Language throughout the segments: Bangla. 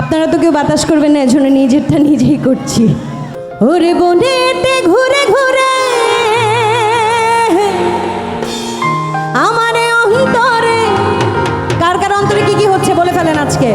আপনারা তো কেউ বাতাস করবেন না, এজন্য নিজেরটা নিজেই করছি। ওরে বনেতে ঘুরে ঘুরে, আমারে অন্তরে, কার কার অন্তরে কি কি হচ্ছে বলে ফেলেন আজকে?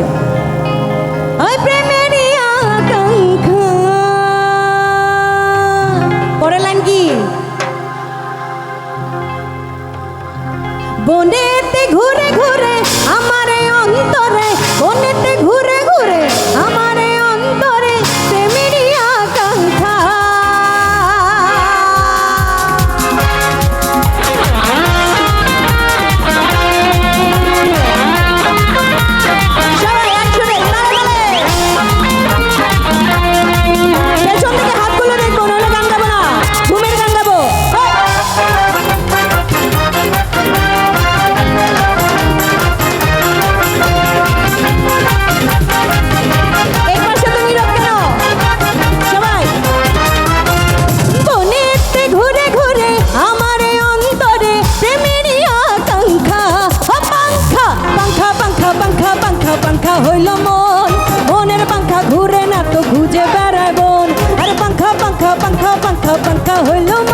পাঙ্খা হইল মন। মনের পাঙ্খা ঘুরে না তো খুঁজে বেড়ায় বোন। আর পাঙ্খা পাঙ্খা পাঙ্খা পাঙ্খা পাঙ্খা হইল মোহন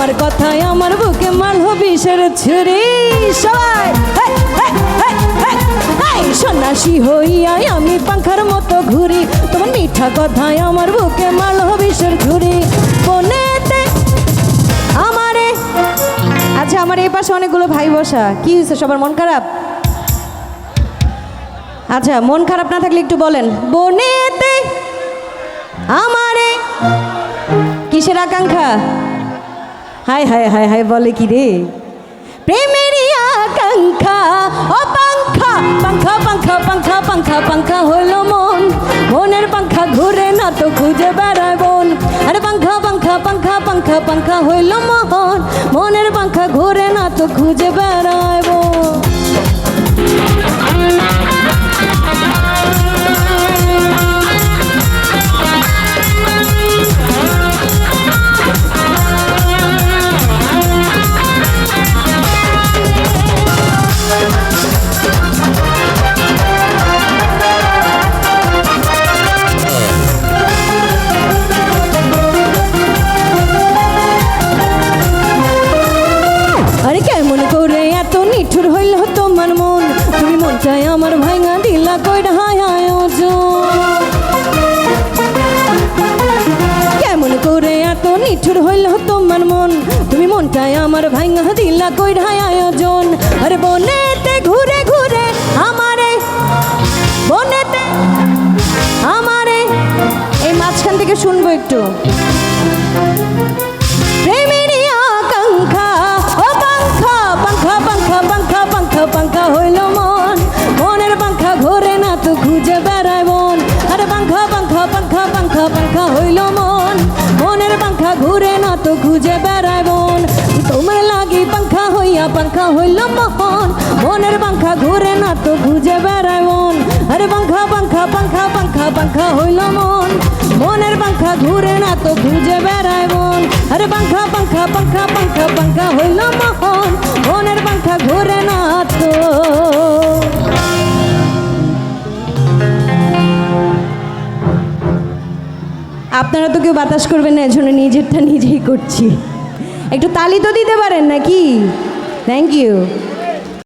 তোমার কথায় আমার বুকে মারল বিষের ছুরি সবাই সন্ন্যাসী হইয়াই আমি পাংখার মতো ঘুরি। তোমার মিঠা কথায় আমার বুকে মারল বিষের ছুরি বনেতে আমারে আচ্ছা আমার এই পাশে অনেকগুলো ভাই বসা কি হয়েছে সবার মন খারাপ? আচ্ছা মন খারাপ না থাকলে একটু বলেন। বনেতে আমারে, কিসের আকাঙ্ক্ষা? হায় হায় হায় হায় বলে কি রে? প্রেমেরই আকাঙ্ক্ষা ও পাঙ্খা পাঙ্খা পাঙ্খা পাঙ্খা পাঙ্খা পাঙ্খা হলো মন। মনের পাঙ্খা ঘুরে না তো খুঁজে বেড়ায় বোন আরে পাঙ্খা পাঙ্খা পাঙ্খা পাঙ্খা পাঙ্খা হইল মন। মনের পাঙ্খা ঘুরে না তো খুঁজে বেড়ায় কেমন করে এত নিঠুর হইল তোমার মন। তুমি মন মনটাই আমার ভাঙা দিলা কইরা হায় আয়োজন কেমন করে এত নিঠুর হইল তোমার মন। তুমি মন মনটাই আমার ভাঙা দিলা কইরা আয়োজন আরে বনেতে ঘুরে ঘুরে আমারে, বনেতে আমারে। এই মাঝখান থেকে শুনব একটু। খুঁজে বেড়ায় মন তোমার লাগি পাঙ্খা হইয়া পাঙ্খা হইল মন মনের পাঙ্খা ঘুরে না তো খুঁজে বেড়ায় মন। আরে পাঙ্খা পাঙ্খা পাঙ্খা পাঙ্খা পাঙ্খা হইল মন। মনের পাঙ্খা ঘুরে না তো খুঁজে বেড়ায় মন। আরে পাঙ্খা পাঙ্খা পাঙ্খা পাঙ্খা পাঙ্খা হইল মন মনের পাঙ্খা ঘুরে না তো। আপনারা তো কেউ বাতাস করবেন না, এজন্য নিজেরটা নিজেই করছি। একটু তালি তো দিতে পারেন নাকি? Thank you